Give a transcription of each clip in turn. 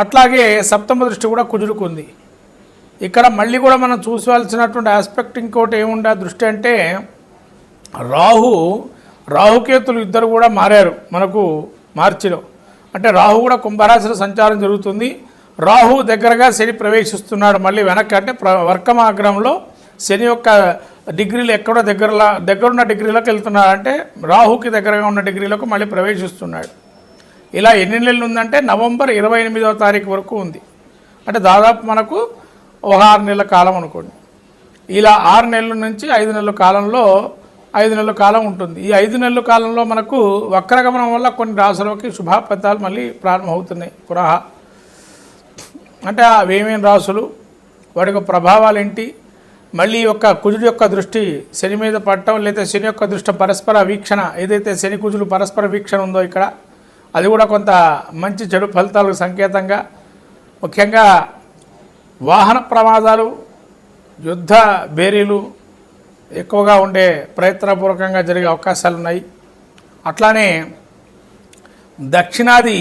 అట్లాగే సప్తమ దృష్టి కూడా కుదురుకుంది. ఇక్కడ మళ్ళీ కూడా మనం చూసుకోవాల్సినటువంటి ఆస్పెక్ట్ ఇంకోటి ఏముండే దృష్టి అంటే రాహు రాహుకేతులు ఇద్దరు కూడా మారారు మనకు మార్చిలో. అంటే రాహు కూడా కుంభరాశిలో సంచారం జరుగుతుంది. రాహు దగ్గరగా శని ప్రవేశిస్తున్నాడు మళ్ళీ వెనక్కి. అంటే ప్ర వర్కమాగ్రహంలో శని యొక్క డిగ్రీలు ఎక్కడో దగ్గరలో దగ్గరున్న డిగ్రీలోకి వెళ్తున్నాడు. అంటే రాహుకి దగ్గరగా ఉన్న డిగ్రీలకు మళ్ళీ ప్రవేశిస్తున్నాడు. ఇలా ఎన్ని నెలలు ఉందంటే నవంబర్ ఇరవై ఎనిమిదవ తారీఖు వరకు ఉంది. అంటే దాదాపు మనకు ఒక ఆరు నెలల కాలం అనుకోండి. ఇలా ఆరు నెలల నుంచి ఐదు నెలల కాలంలో ఐదు నెలల కాలం ఉంటుంది. ఈ ఐదు నెలల కాలంలో మనకు వక్రగమనం వల్ల కొన్ని రాసులకి శుభాఫలితాలు మళ్ళీ ప్రారంభమవుతున్నాయి. పురాహ అంటే అవేమేమి రాసులు వాటి యొక్క ప్రభావాలు ఏంటి మళ్ళీ యొక్క కుజుడి యొక్క దృష్టి శని మీద పడటం లేదా శని యొక్క దృష్టి పరస్పర వీక్షణ ఏదైతే శని కుజులు పరస్పర వీక్షణ ఉందో ఇక్కడ అది కూడా కొంత మంచి చెడు ఫలితాలకు సంకేతంగా. ముఖ్యంగా వాహన ప్రమాదాలు యుద్ధ బేరీలు ఎక్కువగా ఉండే ప్రయత్నపూర్వకంగా జరిగే అవకాశాలు ఉన్నాయి అట్లానే దక్షిణాది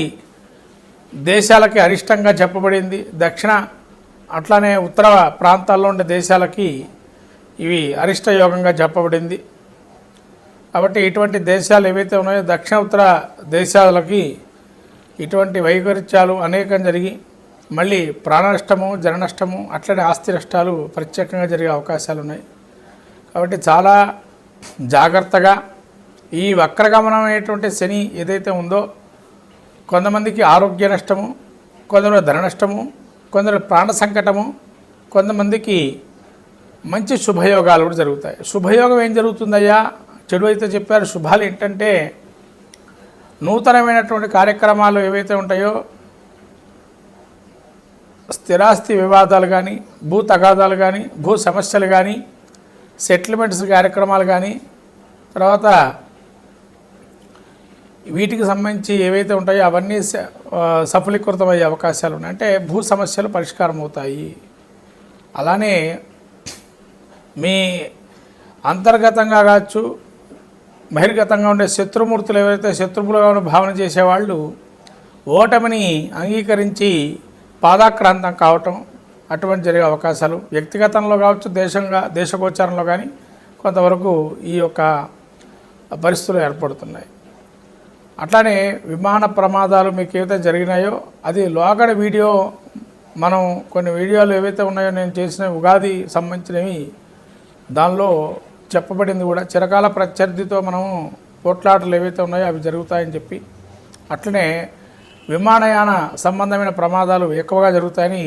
దేశాలకి అరిష్టంగా చెప్పబడింది. దక్షిణ అట్లానే ఉత్తర ప్రాంతాల్లో ఉండే దేశాలకి ఇవి అరిష్ట యోగంగా చెప్పబడింది. కాబట్టి ఇటువంటి దేశాలు ఏవైతే ఉన్నాయో దక్షిణ ఉత్తర దేశాలకి ఇటువంటి వైపరీత్యాలు అనేకం జరిగి మళ్ళీ ప్రాణనష్టము జన నష్టము అట్లనే ఆస్తి నష్టాలు ప్రత్యేకంగా జరిగే అవకాశాలు ఉన్నాయి. కాబట్టి చాలా జాగ్రత్తగా ఈ వక్రగమనమైనటువంటి శని ఏదైతే ఉందో కొంతమందికి ఆరోగ్య నష్టము కొందరు ధన నష్టము కొందరు ప్రాణ సంకటము కొంతమందికి మంచి శుభయోగాలు కూడా జరుగుతాయి. శుభయోగం ఏం జరుగుతుందయ్యా? చెడు అయితే చెప్పారు. శుభాలు ఏంటంటే నూతనమైనటువంటి కార్యక్రమాలు ఏవైతే ఉంటాయో స్థిరాస్తి వివాదాలు కానీ భూ తగాదాలు కానీ భూ సమస్యలు కానీ సెటిల్మెంట్స్ కార్యక్రమాలు కానీ తర్వాత వీటికి సంబంధించి ఏవైతే ఉంటాయో అవన్నీ స- ఆ, సఫలీకృతమయ్యే అవకాశాలు ఉన్నాయి. అంటే భూ సమస్యలు పరిష్కారం అవుతాయి. అలానే మీ అంతర్గతంగా కావచ్చు బహిర్గతంగా ఉండే శత్రుమూర్తులు ఎవరైతే శత్రువులుగా ఉన్న భావన చేసేవాళ్ళు ఓటమిని అంగీకరించి పాదాక్రాంతం కావటం అటువంటి జరిగే అవకాశాలు వ్యక్తిగతంలో కావచ్చు దేశంగా దేశగోచారంలో కానీ కొంతవరకు ఈ యొక్క పరిస్థితులు ఏర్పడుతున్నాయి. అట్లానే విమాన ప్రమాదాలు మీకు ఏవైతే జరిగినాయో అది లోగడ వీడియో మనం కొన్ని వీడియోలు ఏవైతే ఉన్నాయో నేను చేసిన ఉగాది సంబంధించినవి దానిలో చెప్పబడింది కూడా. చిరకాల ప్రత్యర్థితో మనం పోట్లాటలు ఏవైతే ఉన్నాయో అవి జరుగుతాయని చెప్పి అట్లనే విమానయాన సంబంధమైన ప్రమాదాలు ఎక్కువగా జరుగుతాయని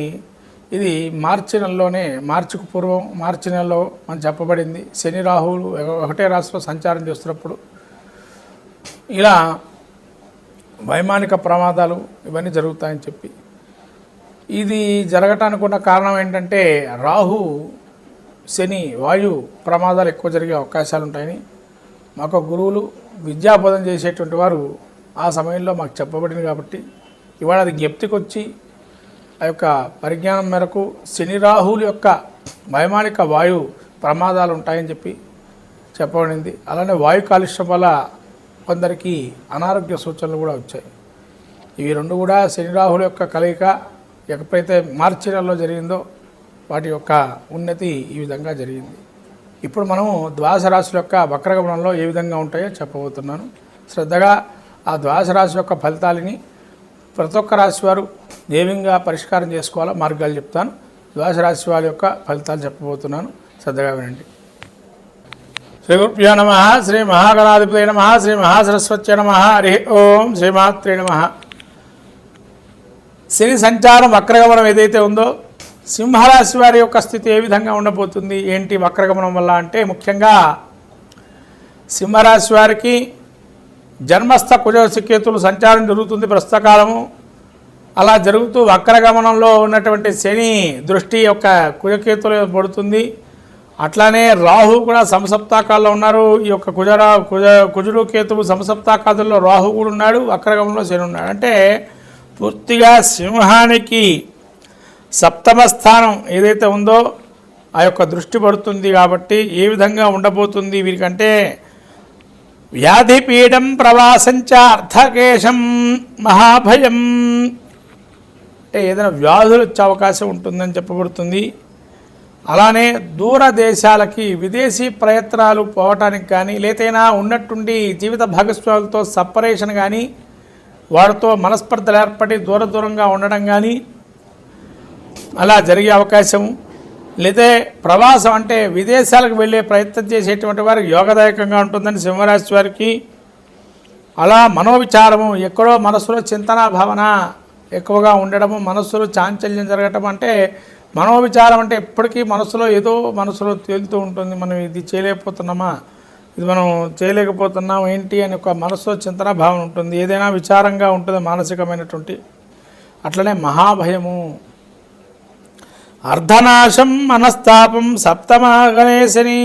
ఇది మార్చి నెలలోనే మార్చికు పూర్వం మార్చి నెలలో మనం చెప్పబడింది. శని రాహువులు ఒకటే రాశిలో సంచారం చేస్తున్నప్పుడు ఇలా వైమానిక ప్రమాదాలు ఇవన్నీ జరుగుతాయని చెప్పి. ఇది జరగటానికి ఉన్న కారణం ఏంటంటే రాహు శని వాయు ప్రమాదాలు ఎక్కువ జరిగే అవకాశాలు ఉంటాయని మాకు గురువులు విద్యాబోధన చేసేటువంటి వారు ఆ సమయంలో మాకు చెప్పబడింది కాబట్టి ఇవాళ అది జ్ఞప్తికి వచ్చి ఆ యొక్క పరిజ్ఞానం మేరకు శని రాహుల యొక్క వైమానిక వాయు ప్రమాదాలు ఉంటాయని చెప్పి చెప్పబడింది. అలానే వాయు కాలుష్యం వల్ల కొందరికి అనారోగ్య సూచనలు కూడా వచ్చాయి. ఇవి రెండు కూడా శని రాహుల యొక్క కలయిక ఎప్పుడైతే మార్చి నెలలో జరిగిందో వాటి యొక్క ఉన్నతి ఈ విధంగా జరిగింది. ఇప్పుడు మనము ద్వాదశ రాశుల యొక్క వక్రగమనంలో ఏ విధంగా ఉంటాయో చెప్పబోతున్నాను. శ్రద్ధగా ఆ ద్వాదశ రాశి యొక్క ఫలితాలని ప్రతి ఒక్క రాశి వారు ఏ విధంగా పరిష్కారం చేసుకోవాలో మార్గాలు చెప్తాను. ద్వాదశ రాశి వారి యొక్క ఫలితాలు చెప్పబోతున్నాను. శ్రద్ధగా వినండి. శ్రీ గురుభ్యో నమ శ్రీ మహాగణాధిపతి నమ శ్రీ మహాసరస్వత్య నమ హరి ఓం శ్రీమాత్రే నమ. శని సంచారం వక్రగమనం ఏదైతే ఉందో సింహరాశి వారి యొక్క స్థితి ఏ విధంగా ఉండబోతుంది? ఏంటి వక్రగమనం వల్ల అంటే ముఖ్యంగా సింహరాశి వారికి జన్మస్థ కుజకేతులు సంచారం జరుగుతుంది ప్రస్తుత కాలము అలా జరుగుతూ వక్రగమనంలో ఉన్నటువంటి శని దృష్టి యొక్క కుజకేతులు పడుతుంది. అట్లానే రాహు కూడా సమసప్తాకాల్లో ఉన్నారు. ఈ యొక్క కుజరా కుజ కుజుడు కేతువు సమసప్తాకాదుల్లో రాహు కూడా ఉన్నాడు. వక్రగమనంలో శని ఉన్నాడు. అంటే పూర్తిగా సింహానికి సప్తమ స్థానం ఏదైతే ఉందో ఆ యొక్క దృష్టి పడుతుంది కాబట్టి ఏ విధంగా ఉండబోతుంది వీరికంటే వ్యాధిపీఠం ప్రవాసంచ అర్థకేశం మహాభయం. అంటే ఏదైనా వ్యాధులు వచ్చే అవకాశం ఉంటుందని చెప్పబడుతుంది. అలానే దూర దేశాలకి విదేశీ ప్రయత్నాలు పోవటానికి కానీ లేతైనా ఉన్నట్టుండి జీవిత భాగస్వాములతో సపరేషన్ కానీ వారితో మనస్పర్ధలు ఏర్పడి దూర దూరంగా ఉండడం కానీ అలా జరిగే అవకాశం లేదా ప్రవాసం అంటే విదేశాలకు వెళ్ళే ప్రయత్నం చేసేటువంటి వారికి యోగదాయకంగా ఉంటుందని సింహరాశి వారికి అలా మనోవిచారము ఎక్కడో మనసులో చింతన భావన ఎక్కువగా ఉండడము మనస్సులో చాంచల్యం జరగటం అంటే మనోవిచారం అంటే ఎప్పటికీ మనసులో ఏదో మనసులో తేలుతూ ఉంటుంది. మనం ఇది చేయలేకపోతున్నామా? ఇది మనం చేయలేకపోతున్నాం ఏంటి అని ఒక మనసులో చింతన భావన ఉంటుంది. ఏదైనా విచారంగా ఉంటుంది మానసికమైనటువంటి. అట్లనే మహాభయము అర్ధనాశం మనస్తాపం సప్తమాగణేశని.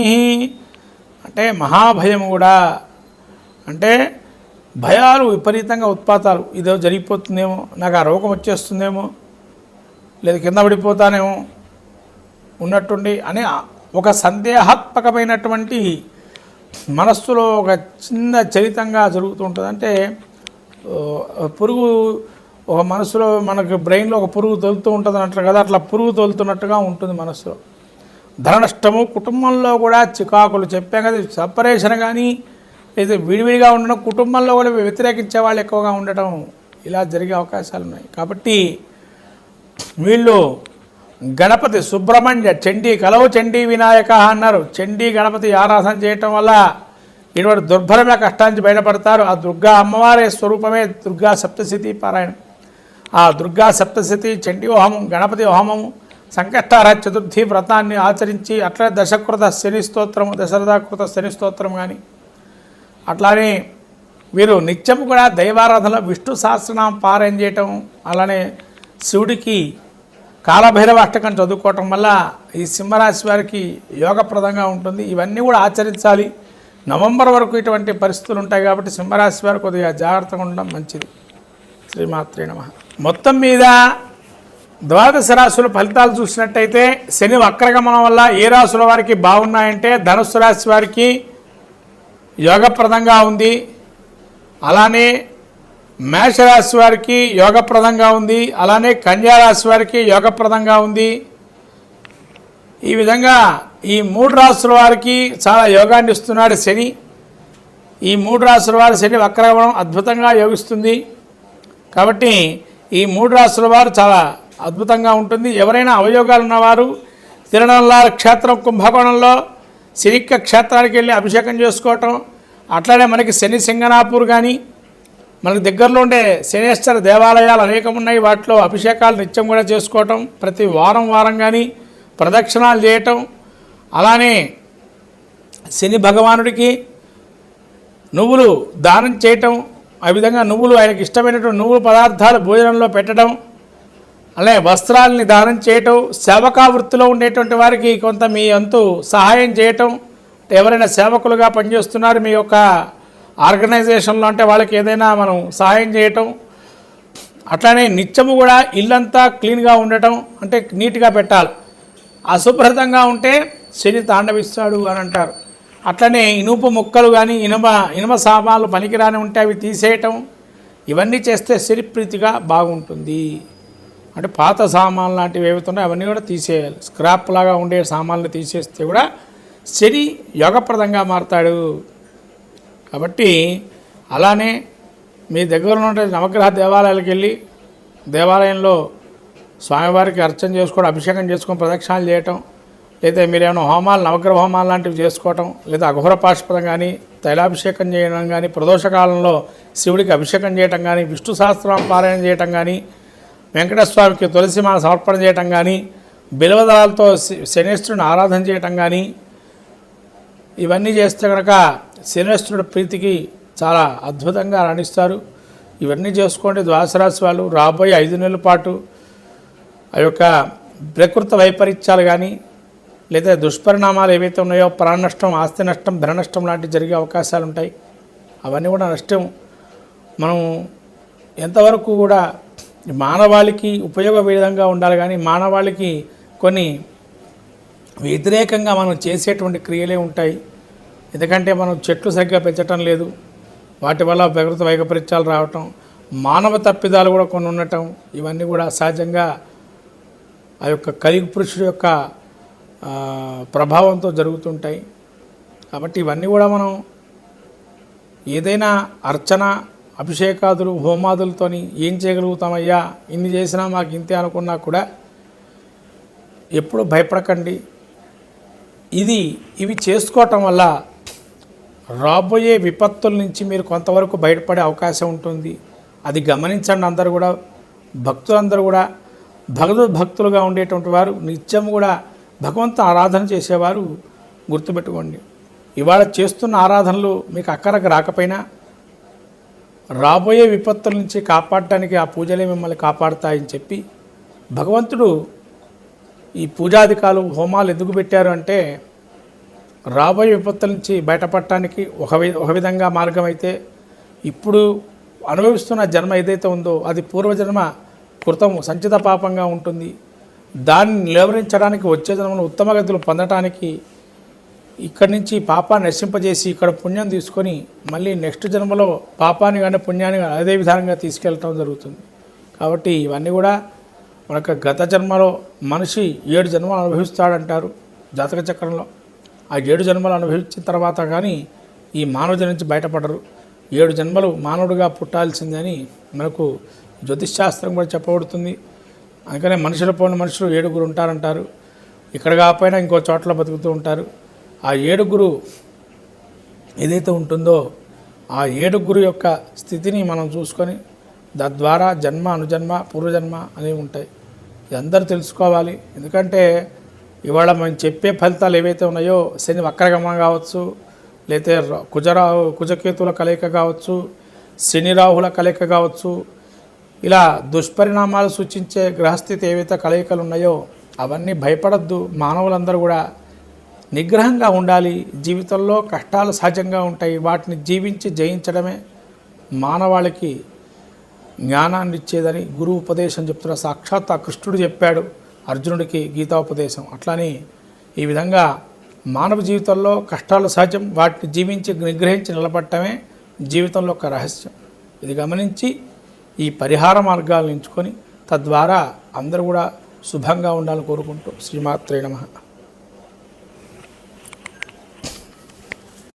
అంటే మహాభయం కూడా. అంటే భయాలు విపరీతంగా ఉత్పాతాలు. ఇదో జరిగిపోతుందేమో నాకు ఆ రోగం వచ్చేస్తుందేమో లేదా కింద పడిపోతానేమో ఉన్నట్టుండి అనే ఒక సందేహాత్మకమైనటువంటి మనస్సులో ఒక చిన్న చరితంగా జరుగుతూ ఉంటుంది. అంటే పురుగు ఒక మనసులో మనకు బ్రెయిన్లో ఒక పురుగు తోలుతూ ఉంటుంది అంటారు కదా అట్లా పురుగు తోలుతున్నట్టుగా ఉంటుంది మనసులో. ధన నష్టము కుటుంబంలో కూడా చికాకులు చెప్పాం కదా సపరేషన్ కానీ లేదా విడివిడిగా ఉండడం కుటుంబంలో కూడా వ్యతిరేకించే వాళ్ళు ఎక్కువగా ఉండటం ఇలా జరిగే అవకాశాలు ఉన్నాయి. కాబట్టి వీళ్ళు గణపతి సుబ్రహ్మణ్య చండీ కలవు చండీ వినాయక అన్నారు. చండీ గణపతి ఆరాధన చేయటం వల్ల ఇటువంటి దుర్భరమైన కష్టానికి బయటపడతారు. ఆ దుర్గా అమ్మవారి స్వరూపమే దుర్గా సప్తశతి పారాయణం. ఆ దుర్గా సప్తశతి చండీ హోమం గణపతి హోమము సంకష్టార చతుర్థి వ్రతాన్ని ఆచరించి అట్లనే దశకృత శని స్తోత్రము దశరథాకృత శని స్తోత్రం కానీ అట్లానే వీరు నిత్యం కూడా దైవారాధనలో విష్ణు సహస్రనామం పారాయణ చేయటం అలానే శివుడికి కాలభైరవ అష్టకం చదువుకోవటం వల్ల ఈ సింహరాశి వారికి యోగప్రదంగా ఉంటుంది. ఇవన్నీ కూడా ఆచరించాలి. నవంబర్ వరకు ఇటువంటి పరిస్థితులు ఉంటాయి కాబట్టి సింహరాశి వారు కొద్దిగా జాగ్రత్తగా ఉండడం మంచిది. శ్రీమాత్రే నమ. మొత్తం మీద ద్వాదశ రాశుల ఫలితాలు చూసినట్టయితే శని వక్రగమనం వల్ల ఏ రాశుల వారికి బాగున్నాయంటే ధనుస్సు రాశి వారికి యోగప్రదంగా ఉంది. అలానే మేషరాశి వారికి యోగప్రదంగా ఉంది. అలానే కన్యారాశి వారికి యోగప్రదంగా ఉంది. ఈ విధంగా ఈ మూడు రాశుల వారికి చాలా యోగాన్ని ఇస్తున్నాడు శని. ఈ మూడు రాశుల వారి శని వక్రగమనం అద్భుతంగా యోగిస్తుంది. కాబట్టి ఈ మూడు రాష్ట్రాల వారు చాలా అద్భుతంగా ఉంటుంది. ఎవరైనా అవయోగాలు ఉన్నవారు తిరునల్లారు క్షేత్రం కుంభకోణంలో శనిక్క క్షేత్రానికి వెళ్ళి అభిషేకం చేసుకోవటం అట్లానే మనకి శని సింగనాపూర్ కానీ మనకు దగ్గరలో ఉండే శనేశ్వర దేవాలయాలు అనేకం ఉన్నాయి వాటిలో అభిషేకాలు నిత్యం కూడా చేసుకోవటం ప్రతి వారం వారం కానీ ప్రదక్షిణాలు చేయటం అలానే శని భగవానుడికి నువ్వులు దానం చేయటం ఆ విధంగా నువ్వులు ఆయనకి ఇష్టమైనటువంటి నువ్వుల పదార్థాలు భోజనంలో పెట్టడం అలాగే వస్త్రాలని దానం చేయటం సేవకా వృత్తిలో ఉండేటువంటి వారికి కొంత మీ అంతు సహాయం చేయటం ఎవరైనా సేవకులుగా పనిచేస్తున్నారు మీ యొక్క ఆర్గనైజేషన్లో అంటే వాళ్ళకి ఏదైనా మనం సహాయం చేయటం అట్లానే నిత్యము కూడా ఇల్లంతా క్లీన్గా ఉండటం అంటే నీట్గా పెట్టాలి. అశుభ్రతంగా ఉంటే శని తాండవిస్తాడు అని అంటారు. అట్లనే ఇనుప ముక్కలు కానీ ఇనుమ ఇనుమ సామాన్లు పనికిరాని ఉంటే అవి తీసేయటం ఇవన్నీ చేస్తే శరిప్రీతిగా బాగుంటుంది. అంటే పాత సామాన్లు లాంటివి ఏవైతే అవన్నీ కూడా తీసేయాలి. స్క్రాప్ లాగా ఉండే సామాన్లు తీసేస్తే కూడా శని యోగప్రదంగా మారతాడు. కాబట్టి అలానే మీ దగ్గర ఉండే నవగ్రహ దేవాలయాలకు వెళ్ళి దేవాలయంలో స్వామివారికి అర్చన చేసుకోవడం అభిషేకం చేసుకొని ప్రదక్షిణాలు చేయటం లేదా మీరేమైనా హోమాలు నవగ్రహ హోమాలు లాంటివి చేసుకోవటం లేదా అఘోర పాష్పదం కానీ తైలాభిషేకం చేయడం కానీ ప్రదోషకాలంలో శివుడికి అభిషేకం చేయటం కానీ విష్ణు సహస్రం పారాయణ చేయటం కానీ వెంకటస్వామికి తులసిమాల సమర్పణ చేయటం కానీ బిలవదళాలతో శనేశ్వరుని ఆరాధన చేయటం కానీ ఇవన్నీ చేస్తే కనుక శనేశ్వరుడు ప్రీతికి చాలా అద్భుతంగా రాణిస్తారు. ఇవన్నీ చేసుకోండి ద్వాసరాశి వాళ్ళు. రాబోయే ఐదు నెలల పాటు ఆ యొక్క ప్రకృత వైపరీత్యాలు కానీ లేదా దుష్పరిణామాలు ఏవైతే ఉన్నాయో ప్రాణ నష్టం ఆస్తి నష్టం ధన నష్టం లాంటివి జరిగే అవకాశాలు ఉంటాయి. అవన్నీ కూడా నష్టం. మనం ఎంతవరకు కూడా మానవాళికి ఉపయోగ విధంగా ఉండాలి కానీ మానవాళికి కొన్ని వ్యతిరేకంగా మనం చేసేటువంటి క్రియలే ఉంటాయి. ఎందుకంటే మనం చెట్లు సరిగ్గా పెంచటం లేదు. వాటి వల్ల ప్రకృతి వైకపరీత్యాలు రావటం మానవ తప్పిదాలు కూడా కొన్ని ఉండటం ఇవన్నీ కూడా సహజంగా ఆ యొక్క కలిగి పురుషుడు యొక్క ప్రభావంతో జరుగుతుంటాయి. కాబట్టి ఇవన్నీ కూడా మనం ఏదైనా అర్చన అభిషేకాదులు హోమాదులతోని ఏం చేయగలుగుతామయ్యా? ఇన్ని చేసినా మాకు ఇంతే అనుకున్నా కూడా ఎప్పుడు భయపడకండి. ఇది ఇవి చేసుకోవటం వల్ల రాబోయే విపత్తుల నుంచి మీరు కొంతవరకు బయటపడే అవకాశం ఉంటుంది. అది గమనించండి అందరూ కూడా. భక్తులందరూ కూడా. భగవద్భక్తులుగా ఉండేటువంటి వారు నిత్యం కూడా భగవంతు ఆరాధన చేసేవారు గుర్తుపెట్టుకోండి. ఇవాళ చేస్తున్న ఆరాధనలు మీకు అక్కరకు రాకపోయినా రాబోయే విపత్తుల నుంచి కాపాడటానికి ఆ పూజలే మిమ్మల్ని కాపాడుతాయని చెప్పి భగవంతుడు ఈ పూజాధికాలు హోమాలు ఎందుకు పెట్టారు అంటే రాబోయే విపత్తుల నుంచి బయటపడటానికి ఒక వి ఒక విధంగా మార్గం అయితే ఇప్పుడు అనుభవిస్తున్న జన్మ ఏదైతే ఉందో అది పూర్వజన్మ కృతం సంచిత పాపంగా ఉంటుంది. దాన్ని నిలవరించడానికి వచ్చే జనములు ఉత్తమ గతులు పొందటానికి ఇక్కడి నుంచి పాపాన్ని నశింపజేసి ఇక్కడ పుణ్యం తీసుకొని మళ్ళీ నెక్స్ట్ జన్మలో పాపాన్ని కానీ పుణ్యాన్ని కానీ అదే విధానంగా తీసుకెళ్ళటం జరుగుతుంది. కాబట్టి ఇవన్నీ కూడా మనకు గత జన్మలో మనిషి ఏడు జన్మలు అనుభవిస్తాడంటారు జాతక చక్రంలో. ఆ ఏడు జన్మలు అనుభవించిన తర్వాత కానీ ఈ మానవుడి నుంచి బయటపడరు. ఏడు జన్మలు మానవుడిగా పుట్టాల్సిందని మనకు జ్యోతిష్ శాస్త్రం కూడా చెప్పబడుతుంది. అందుకనే మనుషుల పోని మనుషులు ఏడుగురు ఉంటారంటారు. ఇక్కడ కాకపోయినా ఇంకో చోట్ల బతుకుతూ ఉంటారు. ఆ ఏడుగురు ఏదైతే ఉంటుందో ఆ ఏడుగురు యొక్క స్థితిని మనం చూసుకొని తద్వారా జన్మ అనుజన్మ పూర్వజన్మ అనేవి ఉంటాయి. ఇది అందరూ తెలుసుకోవాలి. ఎందుకంటే ఇవాళ మనం చెప్పే ఫలితాలు ఏవైతే ఉన్నాయో శని వక్రగమనం కావచ్చు లేతే ర- కుజరాహు కుజకేతుల కలయిక కావచ్చు శని రాహుల కలయిక కావచ్చు ఇలా దుష్పరిణామాలు సూచించే గ్రహస్థితి ఏవైతే కలయికలు ఉన్నాయో అవన్నీ భయపడద్దు. మానవులందరూ కూడా నిగ్రహంగా ఉండాలి. జీవితంలో కష్టాలు సహజంగా ఉంటాయి. వాటిని జీవించి జయించడమే మానవాళికి జ్ఞానాన్ని ఇచ్చేదని గురువు ఉపదేశం చెప్తున్న సాక్షాత్ ఆ కృష్ణుడు చెప్పాడు. అర్జునుడికి గీతాపదేశం. అట్లని ఈ విధంగా మానవ జీవితంలో కష్టాలు సహజం. వాటిని జీవించి నిగ్రహించి నిలబడటమే జీవితంలో ఒక రహస్యం. ఇది గమనించి ఈ పరిహార మార్గాలను ఎంచుకొని తద్వారా అందరూ కూడా శుభంగా ఉండాలని కోరుకుంటూ శ్రీమాత్రే నమః.